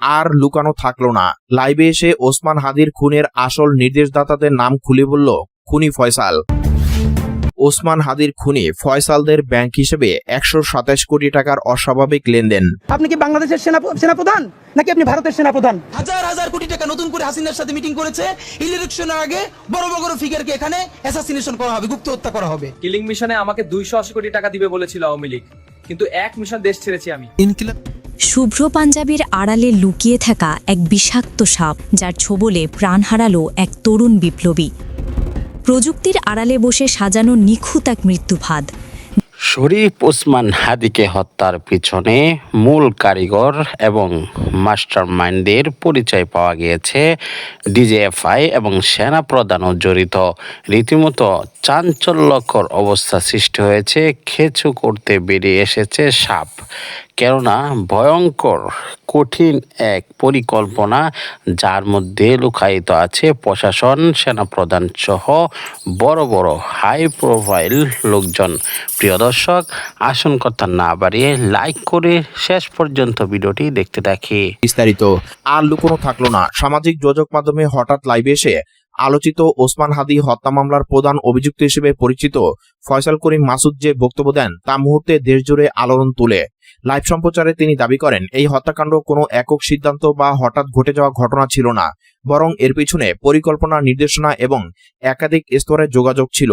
আর লুকানো থাকল না। লাইভে এসে ওসমান হাদির খুনের আসল নির্দেশদাতাদের নাম খুলে বলল খুনি ফয়সাল। ওসমান হাদির খুনি ফয়সালদের ব্যাংক হিসেবে একশো সাতাশ কোটি টাকার অস্বাভাবিক লেনদেন। আপনি কি বাংলাদেশের সেনাপ্রধান? নাকি আপনি ভারতের সেনাপ্রধান? হাজার হাজার কোটি টাকা নতুন করে হাসিনার সাথে মিটিং করেছে। ইলেকশনের আগে বড় বড় ফিগারকে এখানে অ্যাসাসিনেশন করা হবে গুপ্ত হত্যা করা হবে। কিলিং মিশনে আমাকে দুইশো আশি কোটি টাকা দিবে বলেছিল আওয়ামী লীগ। কিন্তু এক মিশন দেশ ছেড়েছি আমি। শুভ্র পাঞ্জাবির আড়ালে লুকিয়ে থাকা এক বিষাক্ত সাপ, যার ছোবলে প্রাণ হারালো এক তরুণ বিপ্লবী। প্রযুক্তির আড়ালে বসে সাজানো নিখুঁত এক মৃত্যুফাদ শরীফ ওসমান হাদিকে হত্যার পিছনে মূল কারিগর এবং মাস্টার মাইন্ডের পরিচয় পাওয়া গিয়েছে ডিজেএফআই এবং সেনা প্রধানও জড়িত। রীতিমতো চাঞ্চল্যকর অবস্থা সৃষ্টি হয়েছে, খেচু করতে বেরিয়ে এসেছে সাপ। কেননা ভয়ঙ্কর, কঠিন এক পরিকল্পনা যার মধ্যে লুকায়িত আছে প্রশাসন সেনাপ্রধান সহ বড় বড় হাই প্রোফাইল লোকজন। প্রিয় দর্শক, আসন কথা না বাড়িয়ে লাইক করে শেষ পর্যন্ত ভিডিওটি দেখতে থাকি। বিস্তারিত। আর লুকোনো থাকল না। সামাজিক যোগাযোগ মাধ্যমে হঠাৎ লাইভে এসে আলোচিত ওসমান হাদি হত্যা মামলার প্রধান অভিযুক্ত হিসেবে পরিচিত ফয়সাল করিম মাসুদ যে বক্তব্য দেন, তা মুহূর্তে দেশজুড়ে আলোড়ন তুলে। লাইভ সম্প্রচারে তিনি দাবি করেন, এই হত্যাকাণ্ড কোনো একক সিদ্ধান্ত বা হঠাৎ ঘটে যাওয়া ঘটনা ছিল না, বরং এর পিছনে পরিকল্পনা, নির্দেশনা এবং একাধিক স্তরে যোগাযোগ ছিল।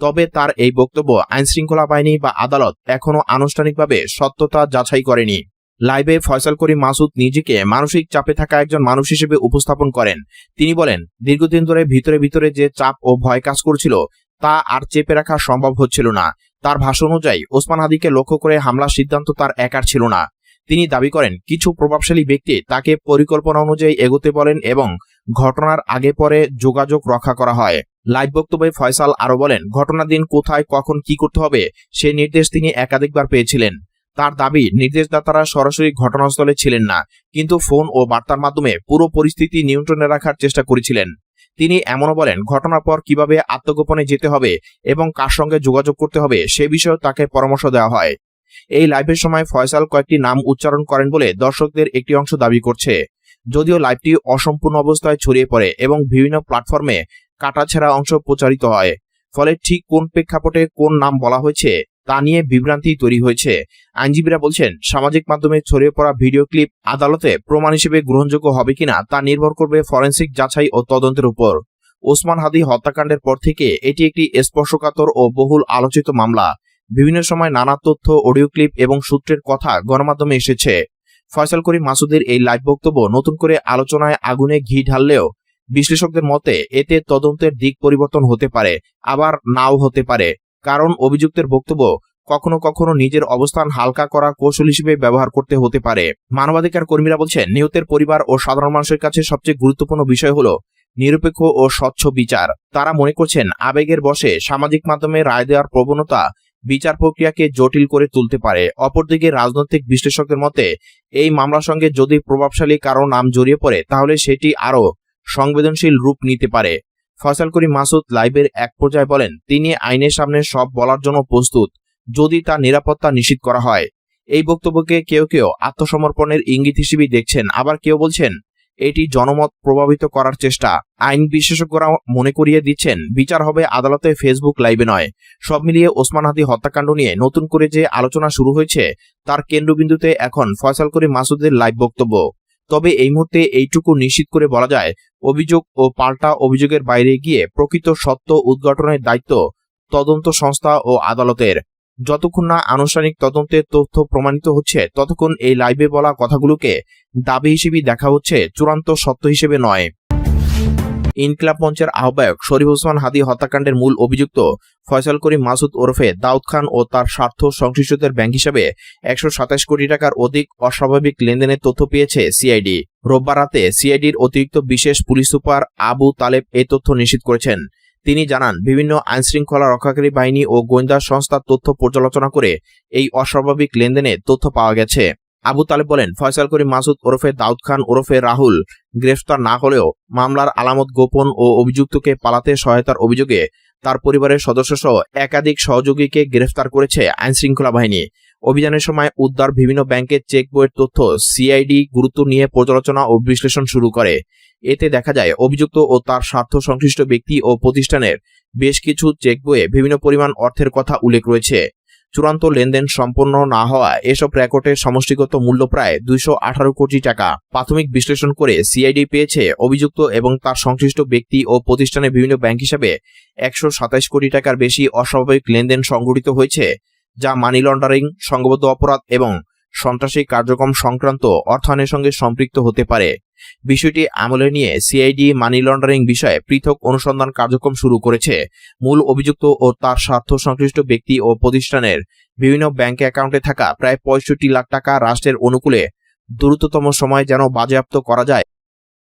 তবে তার এই বক্তব্য আইনশৃঙ্খলা বাহিনী বা আদালত এখনও আনুষ্ঠানিকভাবে সত্যতা যাচাই করেনি। লাইভে ফয়সাল করিম মাসুদ নিজেকে মানসিক চাপে থাকা একজন মানুষ হিসেবে উপস্থাপন করেন। তিনি বলেন, দীর্ঘদিন ধরে ভিতরে ভিতরে যে চাপ ও ভয় কাজ করছিল, তা আর চেপে রাখা সম্ভব হচ্ছিল না। তার ভাষণ অনুযায়ী, ওসমান হাদিকে লক্ষ্য করে হামলার সিদ্ধান্ত তার একার ছিল না। তিনি দাবি করেন, কিছু প্রভাবশালী ব্যক্তি তাকে পরিকল্পনা অনুযায়ী এগোতে বলেন এবং ঘটনার আগে পরে যোগাযোগ রক্ষা করা হয়। লাইভ বক্তব্যে ফয়সাল আরও বলেন, ঘটনার দিন কোথায়, কখন কি করতে হবে, সে নির্দেশ তিনি একাধিকবার পেয়েছিলেন। তার দাবি, নির্দেশদাতারা সরাসরি ঘটনাস্থলে ছিলেন না, কিন্তু ফোন ও বার্তার মাধ্যমে পুরো পরিস্থিতি নিয়ন্ত্রণে রাখার চেষ্টা করেছিলেন। তিনি এমনও বলেন, ঘটনার পর কীভাবে আত্মগোপনে যেতে হবে এবং কার সঙ্গে যোগাযোগ করতে হবে সে বিষয়েও তাকে পরামর্শ দেওয়া হয়। এই লাইভের সময় ফয়সাল কয়েকটি নাম উচ্চারণ করেন বলে দর্শকদের একটি অংশ দাবি করছে। যদিও লাইভটি অসম্পূর্ণ অবস্থায় ছড়িয়ে পড়ে এবং বিভিন্ন প্ল্যাটফর্মে কাটাছেড়া অংশ প্রচারিত হয়, ফলে ঠিক কোন প্রেক্ষাপটে কোন নাম বলা হয়েছে তা নিয়ে বিভ্রান্তি তৈরি হয়েছে। আইনজীবীরা বলছেন, সামাজিক মাধ্যমে ছড়িয়ে পড়া ভিডিও ক্লিপ আদালতে প্রমাণ হিসেবে গ্রহণযোগ্য হবে কিনা তা নির্ভর করবে ফরেন্সিক যাচাই ও তদন্তের উপর। ওসমান হাদি হত্যাকাণ্ডের পর থেকে এটি একটি স্পর্শকাতর ও বহুল আলোচিত মামলা। বিভিন্ন সময় নানা তথ্য, অডিও ক্লিপ এবং সূত্রের কথা গণমাধ্যমে এসেছে। ফয়সাল করিম মাসুদের এই লাইভ বক্তব্য নতুন করে আলোচনায় আগুনে ঘি ঢাললেও বিশ্লেষকদের মতে এতে তদন্তের দিক পরিবর্তন হতে পারে, আবার নাও হতে পারে। কারণ অভিযুক্তের বক্তব্য কখনো কখনো নিজের অবস্থান হালকা করা কৌশল হিসেবে ব্যবহার করতে হতে পারে। মানবাধিকার কর্মীরা বলছেন, নিহতের পরিবার ও সাধারণ মানুষের কাছে সবচেয়ে গুরুত্বপূর্ণ বিষয় হলো নিরপেক্ষ ও স্বচ্ছ বিচার। তারা মনে করছেন, আবেগের বসে সামাজিক মাধ্যমে রায় দেওয়ার প্রবণতা বিচার প্রক্রিয়াকে জটিল করে তুলতে পারে। অপরদিকে রাজনৈতিক বিশ্লেষকদের মতে, এই মামলার সঙ্গে যদি প্রভাবশালী কারও নাম জড়িয়ে পড়ে, তাহলে সেটি আরও সংবেদনশীল রূপ নিতে পারে। ফয়সাল করিম মাসুদ লাইভের এক পর্যায়ে বলেন, তিনি আইনের সামনে সব বলার জন্য প্রস্তুত, যদি তার নিরাপত্তা নিশ্চিত করা হয়। এই বক্তব্যকে কেউ কেউ আত্মসমর্পণের ইঙ্গিত হিসেবে দেখছেন। আবার কেউ বলছেন, এটি জনমত প্রভাবিত করার চেষ্টা। আইন বিশেষজ্ঞরা মনে করিয়ে দিচ্ছেন, বিচার হবে আদালতে ফেসবুক লাইভে নয়। সব মিলিয়ে ওসমান হাদি হত্যাকাণ্ড নিয়ে নতুন করে যে আলোচনা শুরু হয়েছে, তার কেন্দ্রবিন্দুতে এখন ফয়সাল করিম মাসুদের লাইভ বক্তব্য। তবে এই মুহূর্তে এইটুকু নিশ্চিত করে বলা যায়, অভিযোগ ও পাল্টা অভিযোগের বাইরে গিয়ে প্রকৃত সত্য উদ্ঘাটনের দায়িত্ব তদন্ত সংস্থা ও আদালতের। যতক্ষণ না আনুষ্ঠানিক তদন্তের তথ্য প্রমাণিত হচ্ছে, ততক্ষণ এই লাইভে বলা কথাগুলোকে দাবি হিসেবে দেখা হচ্ছে চূড়ান্ত সত্য হিসেবে নয়। ইনকিলাব মঞ্চের আহ্বায়ক শরীফ ওসমান হাদি হত্যাকাণ্ডের মূল অভিযুক্ত ফয়সাল করিম মাসুদ ওরফে দাউদ খান ও তার স্বার্থ সংশ্লিষ্টদের ব্যাংক হিসাবে একশো সাতাশ কোটি টাকার অধিক অস্বাভাবিক লেনদেনের তথ্য পেয়েছে সিআইডি। রোববার রাতে সিআইডির অতিরিক্ত বিশেষ পুলিশ সুপার আবু তালেব এই তথ্য নিশ্চিত করেছেন। তিনি জানান, বিভিন্ন আইনশৃঙ্খলা রক্ষাকারী বাহিনী ও গোয়েন্দা সংস্থার তথ্য পর্যালোচনা করে এই অস্বাভাবিক লেনদেনে তথ্য পাওয়া গেছে। আবু তালেব বলেন, ফয়সাল করিম মাসুদ ওরফে দাউদ খান ওরফে রাহুল গ্রেফতার না হলেও মামলার আলামত গোপন ও অভিযুক্তকে পালাতে সহায়তার অভিযোগে তার পরিবারের সদস্য সহ একাধিক সহযোগীকে গ্রেফতার করেছে আইনশৃঙ্খলা বাহিনী। অভিযানের সময় উদ্ধার বিভিন্ন ব্যাংকের চেক বইয়ের তথ্য, সিআইডি গুরুত্ব নিয়ে পর্যালোচনা ও বিশ্লেষণ শুরু করে। এতে দেখা যায়, অভিযুক্ত ও তার স্বার্থ সংশ্লিষ্ট ব্যক্তি ও প্রতিষ্ঠানের বেশ কিছু চেক বইয়ে বিভিন্ন পরিমাণ অর্থের কথা উল্লেখ রয়েছে। চূড়ান্ত লেনদেন সম্পন্ন না হওয়ায় এসব রেকর্ডের সমষ্টিগত মূল্য প্রায় দুইশো আঠারো কোটি টাকা। প্রাথমিক বিশ্লেষণ করে সিআইডি পেয়েছে অভিযুক্ত এবং তার সংশ্লিষ্ট ব্যক্তি ও প্রতিষ্ঠানের বিভিন্ন ব্যাংক হিসাবে একশো কোটি টাকার বেশি অস্বাভাবিক লেনদেন সংঘটিত হয়েছে, যা মানি লন্ডারিং, সংঘবদ্ধ অপরাধ এবং সন্ত্রাসী কার্যক্রম সংক্রান্ত অর্থায়নের সঙ্গে সম্পৃক্ত হতে পারে। বিষয়টি আমলে নিয়ে সিআইডি মানি লন্ডারিং বিষয়ে পৃথক অনুসন্ধান কার্যক্রম শুরু করেছে। মূল অভিযুক্ত ও তার স্বার্থ সংশ্লিষ্ট ব্যক্তি ও প্রতিষ্ঠানের বিভিন্ন ব্যাংক অ্যাকাউন্টে থাকা প্রায় পঁয়ষট্টি লাখ টাকা রাষ্ট্রের অনুকূলে দ্রুততম সময় যেন বাজেয়াপ্ত করা যায়।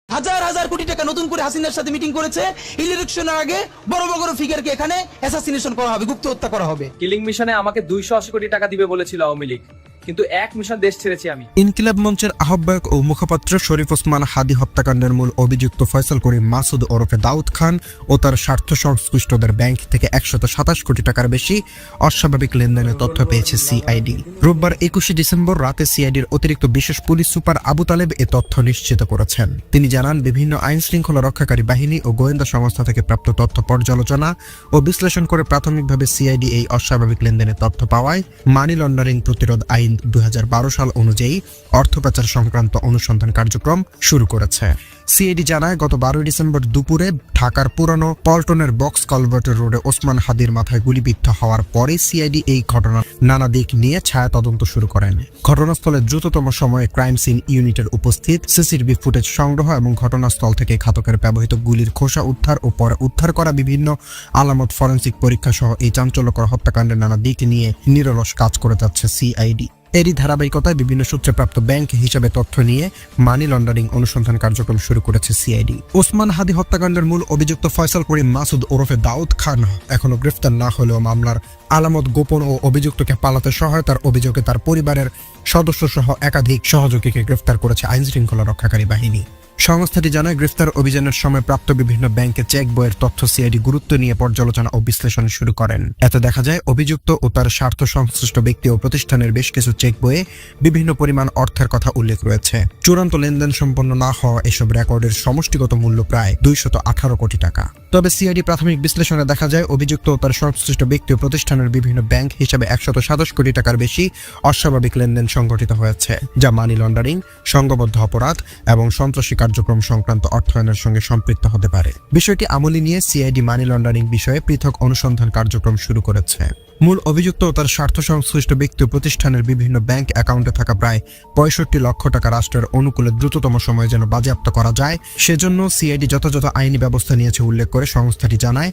হাজার হাজার কোটি টাকা নতুন করে হাসিনার সাথে মিটিং করেছে। ইলেকশনের আগে বড় বড় ফিগারকে এখানে অ্যাসাসিনেশন করা হবে গুপ্ত হত্যা করা হবে। কিলিং মিশনে আমাকে দুইশো আশি কোটি টাকা দিবে বলেছিল আওয়ামী লীগ। কিন্তু এক মিশন দেশ ছেড়েছি আমি। ইনকিলাব মঞ্চের আহ্বায়ক ও মুখপাত্র শরীফ ওসমান হাদি হত্যাকাণ্ডের মূল অভিযুক্ত ফয়সাল করিম মাসুদ ওরফে দাউদ খান ও তার স্বার্থ সংশ্লিষ্টদের ব্যাংক থেকে একশত সাতাশ কোটি টাকার বেশি অস্বাভাবিক লেনদেনের তথ্য পেয়েছে সিআইডি। রোববার একুশে ডিসেম্বর রাতে সিআইডির অতিরিক্ত বিশেষ পুলিশ সুপার আবু তালেব এ তথ্য নিশ্চিত করেছেন। তিনি জানান, বিভিন্ন আইন শৃঙ্খলা রক্ষাকারী বাহিনী ও গোয়েন্দা সংস্থা থেকে প্রাপ্ত তথ্য পর্যালোচনা ও বিশ্লেষণ করে প্রাথমিকভাবে সিআইডি এই অস্বাভাবিক লেনদেনের তথ্য পাওয়ায় মানি লন্ডারিং প্রতিরোধ আইন দুই হাজার বারো সাল অনুযায়ী অর্থ পাচার সংক্রান্ত অনুসন্ধান কার্যক্রম শুরু করেছে। সিআইডি জানায়, গত বারোই ডিসেম্বর দুপুরে ঢাকার পুরানো পল্টনের বক্স কলভার্টের রোডে ওসমান হাদির মাথায় গুলিবিদ্ধ হওয়ার পরে সিআইডি এই ঘটনার নানা দিক নিয়ে ছায়া তদন্ত শুরু করেন। ঘটনাস্থলে দ্রুততম সময়ে ক্রাইম সিন ইউনিটের উপস্থিত, সিসিটিভি ফুটেজ সংগ্রহ এবং ঘটনাস্থল থেকে ঘাতকের ব্যবহৃত গুলির খোসা উদ্ধার ও পরে উদ্ধার করা বিভিন্ন আলামত ফরেন্সিক পরীক্ষা সহ এই চাঞ্চল্যকর হত্যাকাণ্ডের নানা দিক নিয়ে নিরলস কাজ করে যাচ্ছে সিআইডি। এরই ধারাবাহিকতায় বিভিন্ন সূত্রে প্রাপ্ত ব্যাংক হিসাবে তথ্য নিয়ে মানি লন্ডারিং অনুসন্ধান কার্যক্রম শুরু করেছে সিআইডি। ওসমান হাদি হত্যাকাণ্ডের মূল অভিযুক্ত ফয়সাল করিম মাসুদ ওরফে দাউদ খান এখনও গ্রেফতার না হলেও মামলার আলামত গোপন ও অভিযুক্তকে পালাতে সহায়তার অভিযোগে তার পরিবারের সদস্য সহ একাধিক সহযোগীকে গ্রেফতার করেছে আইন শৃঙ্খলা রক্ষাকারী বাহিনী। সংস্থাটি জানায়, গ্রেফতার অভিযানের সময় প্রাপ্ত বিভিন্ন ব্যাংকে চেক বইয়ের তথ্য সিআইডি গুরুত্ব নিয়ে পর্যালোচনা ও বিশ্লেষণ শুরু করেন। এতে দেখা যায়, অভিযুক্ত ও তার স্বার্থ সংশ্লিষ্ট ব্যক্তি ও প্রতিষ্ঠানের বেশ কিছু চেক বইয়ে বিভিন্ন পরিমাণ অর্থের কথা উল্লেখ রয়েছে। চূড়ান্ত লেনদেন সম্পন্ন না হওয়া এসব রেকর্ডের সমষ্টিগত মূল্য প্রায় দুইশত আঠারো কোটি টাকা। তবে সিআইডি প্রাথমিক বিশ্লেষণে দেখা যায়, অভিযুক্ত ও তার সংশ্লিষ্ট ব্যক্তি ও প্রতিষ্ঠানের বিভিন্ন ব্যাংক হিসাবে একশত সাতাশ কোটি টাকার বেশি অস্বাভাবিক লেনদেন সংঘটিত হয়েছে, যা মানি লন্ডারিং, সংঘবদ্ধ অপরাধ এবং সন্ত্রাসী কার্যক্রম সংক্রান্ত অর্থায়নের সঙ্গে সম্পৃক্ত হতে পারে। বিষয়টি আমলি নিয়ে সিআইডি মানি লন্ডারিং বিষয়ে পৃথক অনুসন্ধান কার্যক্রম শুরু করেছে। মূল অভিযুক্ত ও তার স্বার্থ সংশ্লিষ্ট ব্যক্তি প্রতিষ্ঠানের বিভিন্ন ব্যাংক অ্যাকাউন্টে থাকা প্রায় পঁয়ষট্টি লক্ষ টাকা রাষ্ট্রের অনুকূলে দ্রুততম সময়ে যেন বাজেয়াপ্ত করা যায়, সেজন্য সিআইডি যথাযথ আইনি ব্যবস্থা নিয়েছে উল্লেখ করে সংস্থাটি জানায়।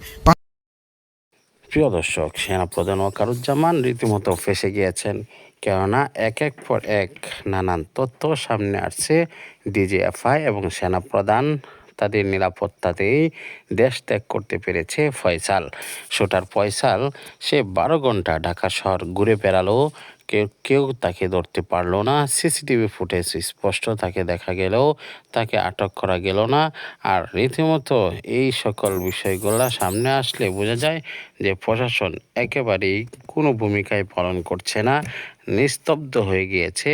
প্রিয় দর্শক, সেনাপ্রধান ওয়াকারুজ্জামান রীতিমতো ফেসে গিয়েছেন। কেননা এক এক পর এক নানান তথ্য সামনে আসছে। ডিজিএফআই এবং সেনাপ্রধান তাদের নিরাপত্তাতেই দেশ ত্যাগ করতে পেরেছে ফয়সাল। শোটার ফয়সাল সে বারো ঘণ্টা ঢাকা শহর ঘুরে বেড়ালো। কেউ কেউ তাকে ধরতে পারল না। সিসিটিভি ফুটেজ স্পষ্ট তাকে দেখা গেলেও তাকে আটক করা গেল না। আর রীতিমতো এই সকল বিষয়গুলো সামনে আসলে বোঝা যায় যে প্রশাসন একেবারেই কোনো ভূমিকায় পালন করছে না। নিস্তব্ধ হয়ে গিয়েছে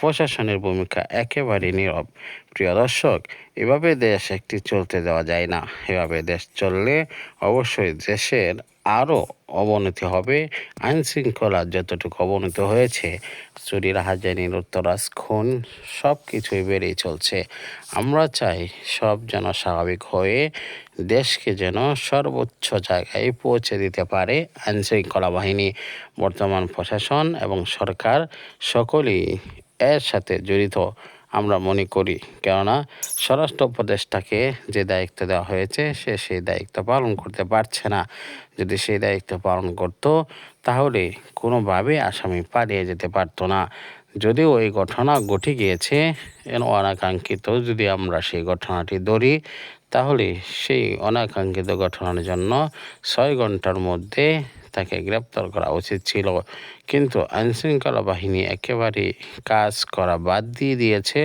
প্রশাসনের ভূমিকা একেবারে নীরব। প্রিয় দর্শক, এভাবে দেশ একটি চলতে দেওয়া যায় না। এভাবে দেশ চললে অবশ্যই দেশের আরও অবনতি হবে। আইন শৃঙ্খলা যতটুকু অবনতি হয়েছে চুরি রাহাজানি উত্তরাজ খুন সব কিছুই বেড়েই চলছে। আমরা চাই সব যেন স্বাভাবিক হয়ে দেশকে যেন সর্বোচ্চ জায়গায় পৌঁছে দিতে পারে আইন শৃঙ্খলা বাহিনী। বর্তমান প্রশাসন এবং সরকার সকলেই এর সাথে জড়িত। আমরা মনে করি। কেননা স্বরাষ্ট্র উপদেষ্টাকে যে দায়িত্ব দেওয়া হয়েছে, সে সেই দায়িত্ব পালন করতে পারছে না। যদি সেই দায়িত্ব পালন করত, তাহলে কোনোভাবে আসামি পালিয়ে যেতে পারতো না। যদিও এই ঘটনা ঘটে গিয়েছে অনাকাঙ্ক্ষিত যদি আমরা সেই ঘটনাটি ধরি, তাহলে সেই অনাকাঙ্ক্ষিত ঘটনার জন্য ছয় ঘণ্টার মধ্যে তাকে গ্রেপ্তার করা উচিত ছিল। কিন্তু আইনশৃঙ্খলা বাহিনী একেবারে কাজ করা বাদ দিয়ে দিয়েছে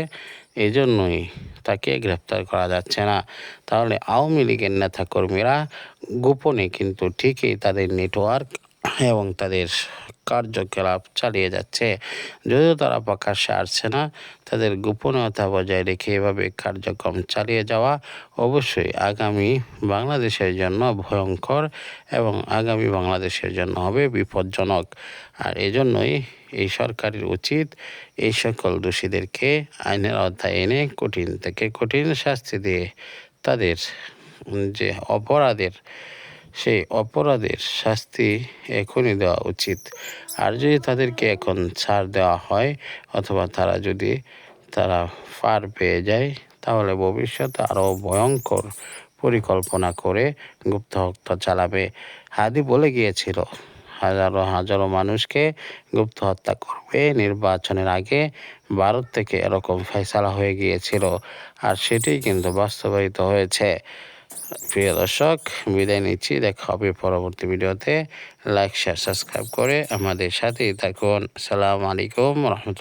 এই জন্যই তাকে গ্রেপ্তার করা যাচ্ছে না। তাহলে আওয়ামী লীগের নেতাকর্মীরা গোপনে কিন্তু ঠিকই তাদের নেটওয়ার্ক এবং তাদের কার্যকলাপ চালিয়ে যাচ্ছে। যদিও তারা প্রকাশ্যে আসছে না, তাদের গোপনীয়তা বজায় রেখে এভাবে কার্যক্রম চালিয়ে যাওয়া অবশ্যই আগামী বাংলাদেশের জন্য ভয়ঙ্কর এবং আগামী বাংলাদেশের জন্য হবে বিপজ্জনক। আর এজন্যই এই সরকারের উচিত এই সকল দোষীদেরকে আইনের আওতায় এনে কঠিন থেকে কঠিন শাস্তি দিয়ে তাদের যে অপরাধের সেই অপরাধের শাস্তি এখনই দেওয়া উচিত। আর যদি তাদেরকে এখন ছাড় দেওয়া হয়, অথবা তারা যদি তারা পার পেয়ে যায়, তাহলে ভবিষ্যতে আরও ভয়ঙ্কর পরিকল্পনা করে গুপ্ত হত্যা চালাবে। হাদি বলে গিয়েছিল, হাজারো হাজারো মানুষকে গুপ্ত হত্যা করবে। নির্বাচনের আগে ভারত থেকে এরকম ফেসলা হয়ে গিয়েছিল। আর সেটাই কিন্তু বাস্তবায়িত হয়েছে। প্রিয় দর্শক, বিদায় নিচ্ছি। দেখা হবে পরবর্তী ভিডিওতে। লাইক শেয়ার সাবস্ক্রাইব করে আমাদের সাথেই থাকুন। সালাম আলাইকুম রহমতুল্লাহ।